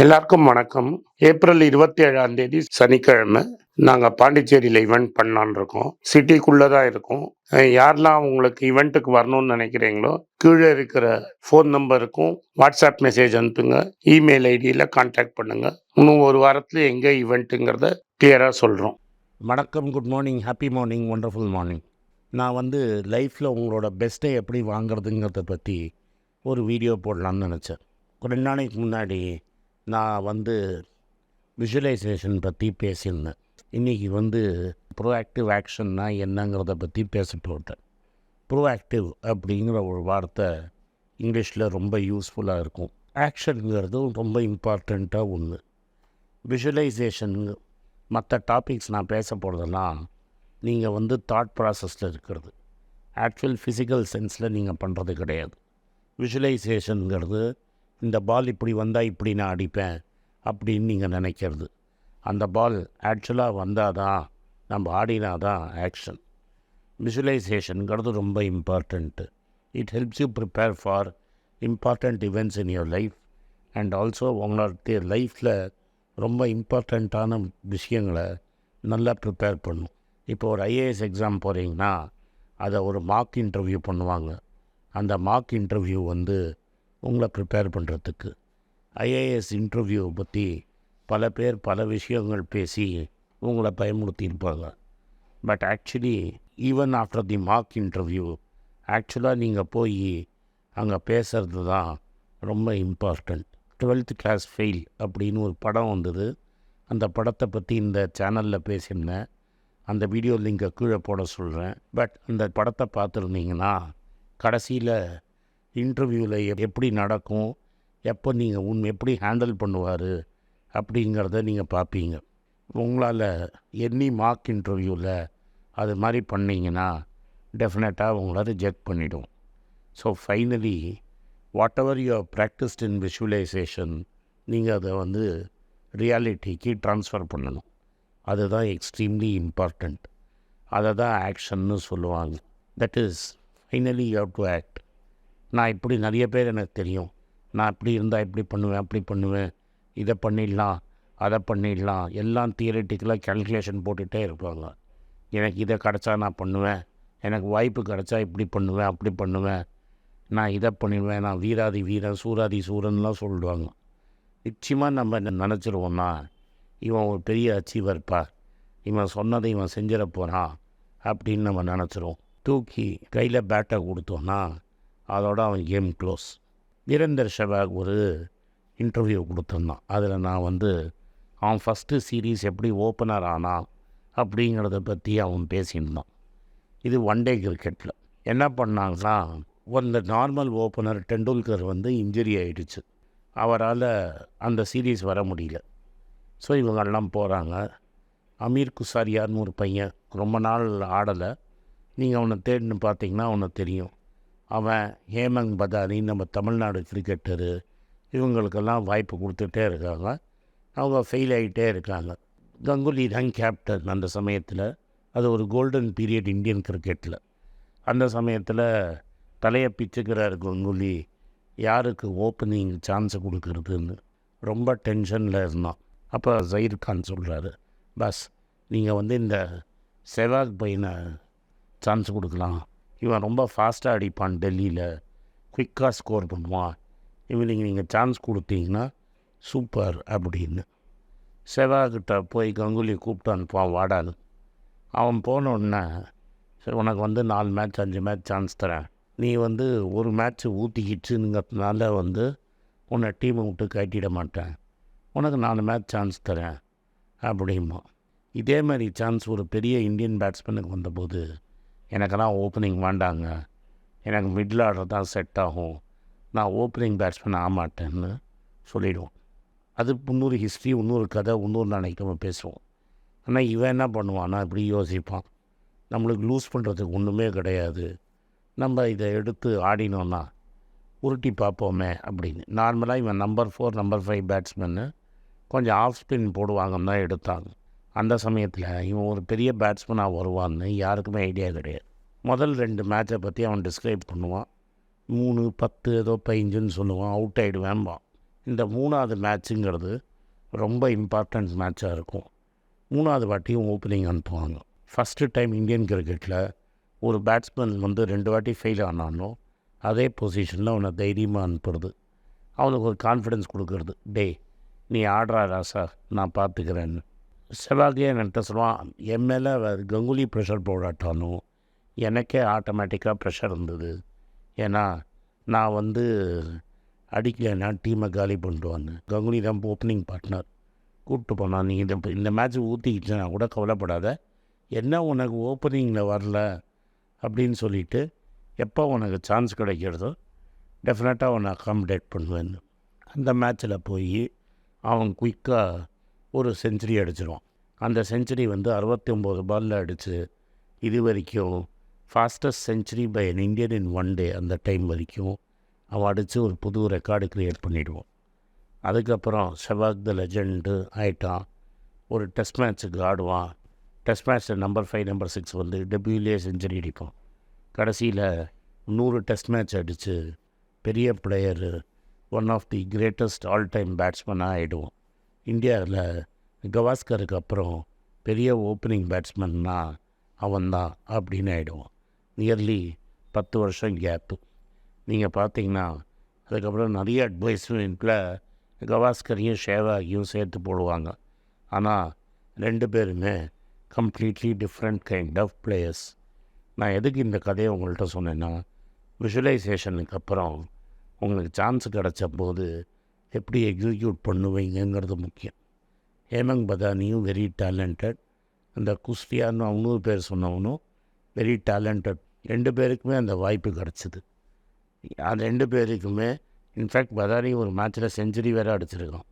எல்லாருக்கும் வணக்கம். ஏப்ரல் இருபத்தி ஏழாம் தேதி சனிக்கிழமை நாங்கள் பாண்டிச்சேரியில் ஈவெண்ட் பண்ணலான்னு இருக்கோம். சிட்டிக்குள்ளே தான் இருக்கோம் யாரெல்லாம் உங்களுக்கு ஈவெண்ட்டுக்கு வரணும்னு நினைக்கிறீங்களோ கீழே இருக்கிற ஃபோன் நம்பருக்கும் வாட்ஸ்அப் மெசேஜ் அனுப்புங்க. இமெயில் ஐடியில் கான்டாக்ட் பண்ணுங்கள் இன்னும் ஒரு வாரத்தில் எங்கே ஈவெண்ட்டுங்கிறத கிளியராக சொல்கிறோம் வணக்கம் good morning happy morning wonderful morning நான் வந்து லைஃப்பில் உங்களோட பெஸ்ட்டை எப்படி வாங்குறதுங்கிறத பற்றி ஒரு வீடியோ போடலான்னு நினச்சேன். ரெண்டு நாளைக்கு முன்னாடி நான் வந்து விஷுவலைசேஷன் பற்றி பேசியிருந்தேன். இன்றைக்கி வந்து ப்ரோஆக்டிவ் ஆக்ஷன்னா என்னங்கிறத பற்றி பேசிட்டு வந்தேன் ப்ரோஆக்டிவ் அப்படிங்கிற ஒரு வார்த்தை இங்கிலீஷில் ரொம்ப யூஸ்ஃபுல்லாக இருக்கும். ஆக்ஷனுங்கிறதும் ரொம்ப இம்பார்ட்டண்ட்டாக ஒன்று விஷுவலைசேஷன் மற்ற டாபிக்ஸ் நான் பேச போகிறதெல்லாம் நீங்கள் வந்து தாட் ப்ராசஸில் இருக்கிறது. ஆக்சுவல் ஃபிசிக்கல் சென்ஸில் நீங்கள் பண்ணுறது கிடையாது. விஷுவலைசேஷனுங்கிறது இந்த பால் இப்படி வந்தால் இப்படி நான் அடிப்பேன் அப்படின்னு நீங்கள் நினைக்கிறது. அந்த பால் ஆக்சுவலாக வந்தால் தான் நம்ம ஆடினா தான் ஆக்ஷன் விஷுவலைசேஷனுங்கிறது ரொம்ப important it helps you prepare for important events in your life and also உங்களோட லைஃப்பில் ரொம்ப இம்பார்ட்டண்ட்டான விஷயங்களை நல்லா ப்ரிப்பேர் பண்ணும். இப்போ ஒரு ஐஏஎஸ் எக்ஸாம் போகிறீங்கன்னா அதை ஒரு மார்க் இன்டர்வியூ பண்ணுவாங்க. அந்த மார்க் இன்டர்வியூ வந்து உங்களை ப்ரிப்பேர் பண்ணுறதுக்கு ஐஏஎஸ் இன்டர்வியூ பற்றி பல பேர் பல விஷயங்கள் பேசி உங்களை பயமுறுத்தியிருப்பாங்க but actually even after the mark interview ஆக்சுவலாக நீங்கள் போய் அங்கே பேசுகிறது தான் ரொம்ப இம்பார்ட்டண்ட் டுவெல்த் கிளாஸ் ஃபெயில் அப்படின்னு ஒரு படம் வந்தது. அந்த படத்தை பற்றி இந்த சேனலில் பேசியிருந்தேன். அந்த வீடியோ லிங்கை கீழே போட சொல்கிறேன் பட் அந்த படத்தை பார்த்துருந்தீங்கன்னா கடைசியில் இன்டர்வியூவில் எப்படி நடக்கும் எப்போ நீங்கள் உன் எப்படி ஹேண்டில் பண்ணுவார் அப்படிங்கிறத நீங்கள் பார்ப்பீங்க உங்களால் எனி மார்க் இன்டர்வியூவில் அது மாதிரி பண்ணிங்கன்னா டெஃபினட்டாக உங்களை ரிஜெக்ட் பண்ணிவிடும் so finally whatever you practised in visualisation நீங்கள் அதை வந்து ரியாலிட்டிக்கு ட்ரான்ஸ்ஃபர் பண்ணணும். அதுதான் எக்ஸ்ட்ரீம்லி இம்பார்ட்டண்ட் அதை தான் ஆக்ஷன்னு சொல்லுவாங்க. That is finally you how to act நான் இப்படி நிறைய பேர் எனக்கு தெரியும். நான் இப்படி இருந்தால் இப்படி பண்ணுவேன் அப்படி பண்ணுவேன். இதை பண்ணிடலாம் அதை பண்ணிடலாம். எல்லாம் தியரட்டிக்கலாக கேல்குலேஷன் போட்டுகிட்டே இருப்பாங்க. எனக்கு இதை கிடச்சா நான் பண்ணுவேன். எனக்கு வாய்ப்பு கிடச்சா இப்படி பண்ணுவேன் அப்படி பண்ணுவேன். நான் இதை பண்ணிடுவேன் நான் வீராதி வீரன் சூராதி சூரன்லாம் சொல்லிடுவாங்க நிச்சயமாக நம்ம என்ன நினச்சிருவோம்னா இவன் ஒரு பெரிய அச்சீவர்ப்பா இவன் சொன்னதை இவன் செஞ்சிட போகிறான் அப்படின்னு நம்ம நினச்சிருவோம். தூக்கி கையில் பேட்டை கொடுத்தோன்னா அதோட அவன் கேம் க்ளோஸ் நிரந்தர் ஷெவாக் ஒரு இன்டர்வியூ கொடுத்துருந்தான். அதில் நான் வந்து அவன் ஃபஸ்ட்டு சீரீஸ் எப்படி ஓப்பனர் ஆனான் அப்படிங்கிறத பற்றி அவன் பேசியிருந்தான். இது ஒன் டே கிரிக்கெட்டில் என்ன பண்ணாங்கன்னா இந்த நார்மல் ஓப்பனர் டெண்டுல்கர் வந்து இன்ஜுரி ஆகிடுச்சு அவரால் அந்த சீரீஸ் வர முடியல. ஸோ இவங்கெல்லாம் போகிறாங்க அமீர் குசாரியார்னு ஒரு பையன் ரொம்ப நாள் ஆடலை. நீங்கள் அவனை தேடின்னு பார்த்தீங்கன்னா அவனை தெரியும். அவன் ஹேமங் பதானி நம்ம தமிழ்நாடு கிரிக்கெட்டரு இவங்களுக்கெல்லாம் வாய்ப்பு கொடுத்துட்டே இருக்காங்க. அவங்க ஃபெயில் ஆகிட்டே இருக்காங்க. கங்குலி தான் கேப்டன் அந்த சமயத்தில். அது ஒரு கோல்டன் பீரியட் இந்தியன் கிரிக்கெட்டில் அந்த சமயத்தில் தலையை பிச்சுக்கிறார் கங்குலி. யாருக்கு ஓப்பனிங் சான்ஸ் கொடுக்குறதுன்னு. ரொம்ப டென்ஷனில் இருந்தான். அப்போ ஜயீர் கான் சொல்கிறாரு பஸ் நீங்கள் வந்து இந்த செவாக் பையனை சான்ஸ் கொடுக்கலாம். இவன் ரொம்ப ஃபாஸ்ட்டாக அடிப்பான் டெல்லியில். குயிக்காக ஸ்கோர் பண்ணுவான். இவனுக்கு நீங்கள் சான்ஸ் கொடுத்தீங்கன்னா சூப்பர் அப்படின்னு. செவாகிட்ட போய் கங்குலி கூப்பிட்டு அனுப்புவான் வாடாது அவன் போன உடனே சரி உனக்கு வந்து நாலு மேட்ச் அஞ்சு மேட்ச் சான்ஸ் தரேன். நீ வந்து ஒரு மேட்ச்சு ஊற்றிக்கிச்சுங்கிறதுனால வந்து உன்னை டீமை விட்டு கட்டிட மாட்டேன். உனக்கு நாலு மேட்ச் சான்ஸ் தரேன். அப்படிமா இதே மாதிரி சான்ஸ் ஒரு பெரிய இந்தியன் பேட்ஸ்மேனுக்கு வந்தபோது எனக்கெல்லாம் ஓப்பனிங் வேண்டாங்க. எனக்கு மிடில் ஆர்டர் தான் செட் ஆகும். நான் ஓப்பனிங் பேட்ஸ்மேன் ஆமாட்டேன்னு சொல்லிவிடுவோம் அது இன்னொரு ஹிஸ்ட்ரி இன்னொரு கதை இன்னொரு நாளைக்கு நம்ம பேசுவோம். ஆனால் இவன் என்ன பண்ணுவான்னா இப்படி யோசிப்பான். நம்மளுக்கு லூஸ் பண்ணுறதுக்கு ஒன்றுமே கிடையாது. நம்ம இதை எடுத்து ஆடினோன்னா உருட்டி பார்ப்போமே அப்படின்னு. நார்மலாக இவன் நம்பர் ஃபோர் நம்பர் ஃபைவ் பேட்ஸ்மேன்னு கொஞ்சம் ஆஃப் ஸ்பின் போடுவாங்கன்னு தான் எடுத்தாங்க. அந்த சமயத்தில் இவன் ஒரு பெரிய பேட்ஸ்மனாக வருவான்னு யாருக்குமே ஐடியா கிடையாது. முதல் ரெண்டு மேட்சை பற்றி அவன் டிஸ்கிரைப் பண்ணுவான். மூணு பத்து ஏதோ பதிஞ்சுன்னு சொல்லுவான் அவுட் ஆகிடுவேன்பான் இந்த மூணாவது மேட்ச்சுங்கிறது ரொம்ப இம்பார்ட்டன்ட் மேட்சாக இருக்கும். மூணாவது வாட்டியும் ஓப்பனிங் அனுப்புவாங்க. ஃபஸ்ட்டு டைம் இந்தியன் கிரிக்கெட்டில் ஒரு பேட்ஸ்மேன் வந்து ரெண்டு வாட்டி ஃபெயில் ஆனாலும் அதே பொசிஷனில் அவனை தைரியமாக அனுப்புறது. அவனுக்கு ஒரு கான்ஃபிடென்ஸ் கொடுக்கறது. டே நீ ஆடுறா ராசா நான் பார்த்துக்கிறேன்னு செவாகியே என்கிட்ட சொல்லுவான் என் மேலே கங்குலி ப்ரெஷர் போடாட்டானோ எனக்கே ஆட்டோமேட்டிக்காக ப்ரெஷர் இருந்தது. ஏன்னா நான் வந்து அடிக்கலைன்னா டீமை காலி பண்ணிடுவான்னு கங்குலி தான் ஓப்பனிங் பார்ட்னர் கூப்பிட்டு போனான் நீ இந்த இந்த மேட்ச் ஊற்றிக்கிட்டுனா கூட கவலைப்படாத. என்ன உனக்கு ஓப்பனிங்கில் வரல? அப்படின்னு சொல்லிட்டு எப்போ உனக்கு சான்ஸ் கிடைக்கிறதோ டெஃபினட்டாக உன்னை அக்காமடேட் பண்ணுவேன் அந்த மேட்ச்சில் போய் அவன் குயிக்காக ஒரு செஞ்சுரி அடிச்சிருவான். அந்த செஞ்சுரி வந்து அறுபத்தி ஒம்பது பாலில் அடித்து இது வரைக்கும் fastest century by an Indian in one day அந்த டைம் வரைக்கும் அவன் அடித்து ஒரு புது ரெக்கார்டு க்ரியேட் பண்ணிவிடுவான் அதுக்கப்புறம் செவாக் த லெஜெண்டு ஆயிட்டான். ஒரு டெஸ்ட் மேட்ச்சுக்கு ஆடுவான். டெஸ்ட் மேட்ச்சில் நம்பர் ஃபைவ் நம்பர் சிக்ஸ் வந்து டெபியூலே செஞ்சுரி அடிப்பான். கடைசியில் நூறு டெஸ்ட் மேட்ச் அடித்து பெரிய player one of the greatest all time பேட்ஸ்மேனாக ஆகிடுவோம் இந்தியாவில் கவாஸ்கருக்கு அப்புறம் பெரிய ஓப்பனிங் பேட்ஸ்மேன்னா அவன்தான் அப்படின்னு ஆகிடுவான் நியர்லி பத்து வருஷம் கேப்பு. நீங்கள் பார்த்தீங்கன்னா அதுக்கப்புறம் நிறைய அட்வைஸ்மெண்ட்டில் கவாஸ்கரையும் ஷேவாகியும் சேர்த்து போடுவாங்க. ஆனால் ரெண்டு பேருமே completely different kind of players நான் எதுக்கு இந்த கதையை உங்கள்கிட்ட சொன்னேன்னா விஷுவலைசேஷனுக்கு அப்புறம் உங்களுக்கு சான்ஸ் கிடச்ச போது எப்படி எக்ஸிக்யூட் பண்ணுவீங்கங்கிறது முக்கியம். ஹேமங் பதானியும் வெரி டேலண்டட் அந்த குஸ்தியான்னு அவனும் பேர் சொன்னவனும் வெரி டேலண்டட் ரெண்டு பேருக்குமே அந்த வாய்ப்பு கிடச்சிது. அது ரெண்டு பேருக்குமே இன்ஃபேக்ட் பதானி ஒரு மேட்ச்சில் செஞ்சுரி வேறு அடிச்சிருக்கான்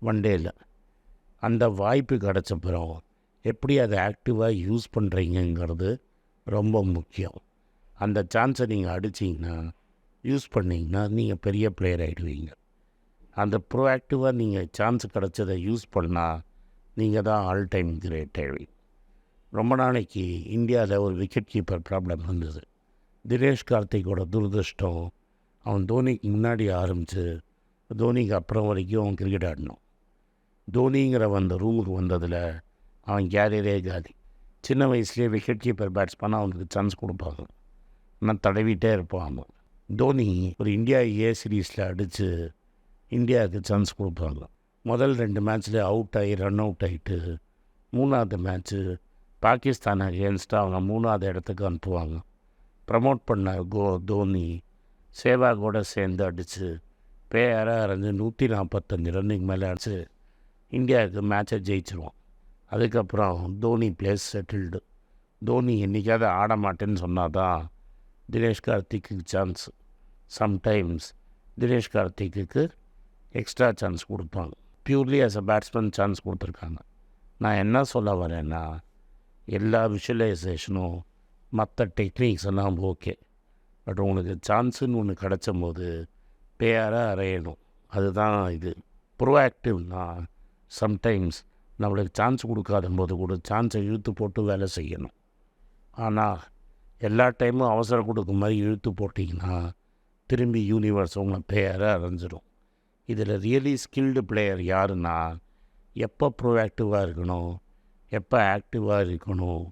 ஒன் டேயில் அந்த வாய்ப்பு கிடச்சப்புறம் எப்படி அதை ஆக்டிவாக யூஸ் பண்ணுறீங்கங்கிறது ரொம்ப முக்கியம். அந்த சான்ஸை நீங்கள் அடிச்சிங்கன்னா யூஸ் பண்ணிங்கன்னா நீங்கள் பெரிய பிளேயர் ஆகிடுவீங்க அந்த ப்ரோஆக்டிவாக நீங்கள் சான்ஸ் கிடச்சதை யூஸ் பண்ணால் நீங்கள் தான் ஆல் டைம் கிரேட் டேவி. ரொம்ப நாளைக்கு இந்தியாவில் ஒரு விக்கெட் கீப்பர் ப்ராப்ளம் இருந்தது தினேஷ் கார்த்திக்கோட துரதிருஷ்டம் அவன் தோனிக்கு முன்னாடி ஆரம்பித்து தோனிக்கு அப்புறம் வரைக்கும் அவன் கிரிக்கெட் ஆடினான் தோனிங்கிற அந்த ரூமுக்கு வந்ததில் அவன் கேரியரே காலி. சின்ன வயசுலேயே விக்கெட் கீப்பர் பேட்ஸ்மேனாக அவனுக்கு சான்ஸ் கொடுப்பாங்க. ஆனால் தடவிட்டே இருப்பான் அவன் தோனி ஒரு இந்தியா ஏ சீரீஸில் அடித்து இந்தியாவுக்கு சான்ஸ் கொடுப்பாங்க. முதல் ரெண்டு மேட்ச்சில் அவுட் ஆகி ரன் அவுட் ஆகிட்டு மூணாவது மேட்ச்சு பாகிஸ்தான் அகேன்ஸ்டாக அவங்க மூணாவது இடத்துக்கு அனுப்புவாங்க. ப்ரமோட் பண்ண கோ தோனி சேவாகோட சேர்ந்து அடித்து பேராக இருந்து நூற்றி நாற்பத்தஞ்சு ரன்னுக்கு மேலே அடித்து இந்தியாவுக்கு மேட்சை ஜெயிச்சிருவான். அதுக்கப்புறம் தோனி பிளேஸ் செட்டில்டு தோனி என்றைக்காவது ஆட மாட்டேன்னு சொன்னால் தான் தினேஷ் கார்த்திக்கு சான்ஸ் சம்டைம்ஸ் தினேஷ் கார்த்திக்கு எக்ஸ்ட்ரா சான்ஸ் கொடுப்பாங்க. Purely as a batsman chance கொடுத்துருக்காங்க. நான் என்ன சொல்ல வரேன்னா எல்லா விஷுவலைசேஷனும் மற்ற டெக்னிக்ஸ் எல்லாம் ஓகே பட் உங்களுக்கு சான்ஸுன்னு ஒன்று கிடச்சும் போது பேராக அறையணும். அதுதான் இது. ப்ரோஆக்டிவ்னா சம்டைம்ஸ் நம்மளுக்கு சான்ஸ் கொடுக்காத போது கூட சான்ஸை இழுத்து போட்டு வேலை செய்யணும். ஆனால் எல்லா டைமும் அவசரம் கொடுக்கும் மாதிரி இழுத்து போட்டிங்கன்னா திரும்பி யூனிவர்ஸ் உங்களை பேரை அரைஞ்சிடும் இதில் ரியலி ஸ்கில்டு பிளேயர் யாருன்னா எப்போ ப்ரோஆக்டிவாக இருக்கணும் எப்போ ஆக்டிவாக இருக்கணும்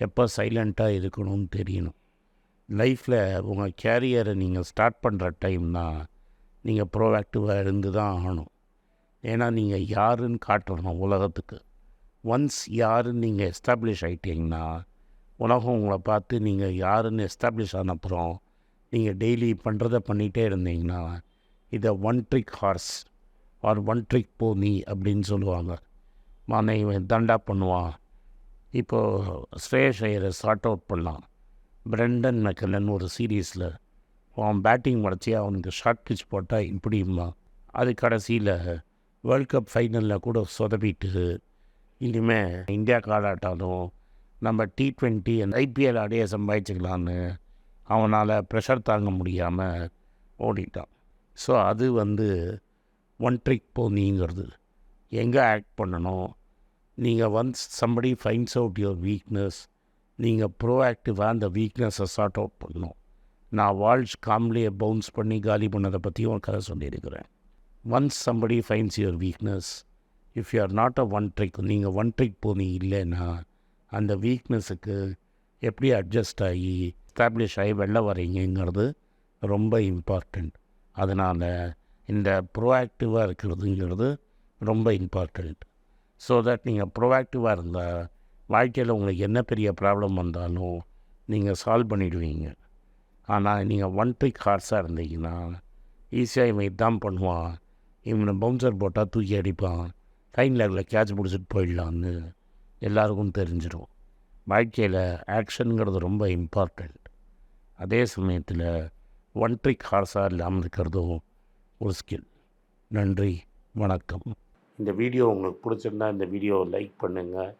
எப்போ சைலண்ட்டாக இருக்கணும்னு தெரியணும். லைஃப்பில் உங்கள் கேரியரை நீங்கள் ஸ்டார்ட் பண்ணுற டைம்னா நீங்கள் ப்ரோஆக்டிவாக இருந்து தான் ஆகணும். ஏன்னா நீங்கள் யாருன்னு காட்டணும் உலகத்துக்கு. ஒன்ஸ் யாருன்னு நீங்கள் எஸ்டாப்ளிஷ் ஆகிட்டீங்கன்னா உலகம் உங்களை பார்த்து நீங்கள் யாருன்னு எஸ்டாப்ளிஷ் ஆன அப்புறம் நீங்கள் டெய்லி பண்ணுறத பண்ணிகிட்டே இருந்தீங்கன்னா இதை one trick horse or one trick pony அப்படின்னு சொல்லுவாங்க. மானை இவன் தண்டா பண்ணுவான். இப்போது ஸ்ரேஷ் ஐயரை சார்ட் அவுட் பண்ணலாம் பிரெண்டன் மெக்கலன் ஒரு சீரீஸில் அவன் பேட்டிங் வளர்ச்சி அவனுக்கு ஷார்ட் பிச் போட்டால் இப்படியுமா அது கடைசியில் வேர்ல்ட் கப் ஃபைனலில் கூட சொதப்பிட்டு இனிமேல் இந்தியா காலாட்டாலும் நம்ம டி ட்வெண்ட்டி ஐபிஎல் அடைய சம்பாதிச்சுக்கலான்னு அவனால் ப்ரெஷர் தாங்க முடியாமல் ஓடிட்டான். ஸோ அது வந்து ஒன் ட்ரிக் போனிங்கிறது எங்கே ஆக்ட் பண்ணணும்? நீங்கள் once somebody finds out your weakness நீங்கள் ப்ரோஆக்டிவாக அந்த வீக்னஸை சார்ட் அவுட் பண்ணணும். நான் வால்ஸ் காம்லியை பவுன்ஸ் பண்ணி காலி பண்ணதை பற்றியும் ஒரு கதை சொல்லியிருக்கிறேன். Once somebody finds your weakness if you are not a one trick நீங்கள் ஒன் ட்ரிக் போனீங்க இல்லைன்னா அந்த வீக்னஸுக்கு எப்படி அட்ஜஸ்ட் ஆகி எஸ்டாப்ளிஷ் ஆகி வெளில வரீங்கிறது ரொம்ப இம்பார்ட்டண்ட் அதனால் இந்த ப்ரோஆக்டிவாக இருக்கிறதுங்கிறது ரொம்ப இம்பார்ட்டண்ட் ஸோ தட் நீங்கள் ப்ரோஆக்டிவாக இருந்தால் வாழ்க்கையில் உங்களுக்கு என்ன பெரிய ப்ராப்ளம் வந்தாலும் நீங்கள் சால்வ் பண்ணிவிடுவீங்க ஆனால் நீங்கள் ஒன் ட்ரிக் ஹார்ஸாக இருந்தீங்கன்னா ஈஸியாக இவன் இதான் பண்ணுவான். இவனை பவுன்சர் போட்டால் தூக்கி அடிப்பான். ஃபைன் லேக்கில் கேட்ச் பிடிச்சிட்டு போயிடலான்னு எல்லாருக்கும் தெரிஞ்சிடும். வாழ்க்கையில் ஆக்ஷனுங்கிறது ரொம்ப இம்பார்ட்டண்ட் அதே சமயத்தில் ஒன் ட்ரிக் ஹார்ஸாக இல்லாமல் இருக்கிறதும் ஒரு ஸ்கில் நன்றி வணக்கம். இந்த வீடியோ உங்களுக்கு பிடிச்சிருந்தா இந்த வீடியோவை லைக் பண்ணுங்கள்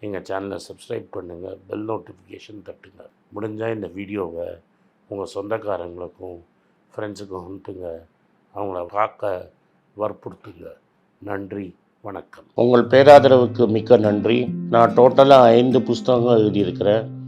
எங்கள் சேனலை சப்ஸ்கிரைப் பண்ணுங்கள் பெல் நோட்டிஃபிகேஷன் தட்டுங்க. முடிஞ்சால் இந்த வீடியோவை உங்கள் சொந்தக்காரங்களுக்கும் ஃப்ரெண்ட்ஸுக்கும் அனுப்புங்க. அவங்கள பார்க்க வற்புறுத்துங்க. நன்றி வணக்கம். உங்கள் பேராதரவுக்கு மிக்க நன்றி. நான் டோட்டலாக ஐந்து புஸ்தகங்கள் எழுதியிருக்கிறேன்.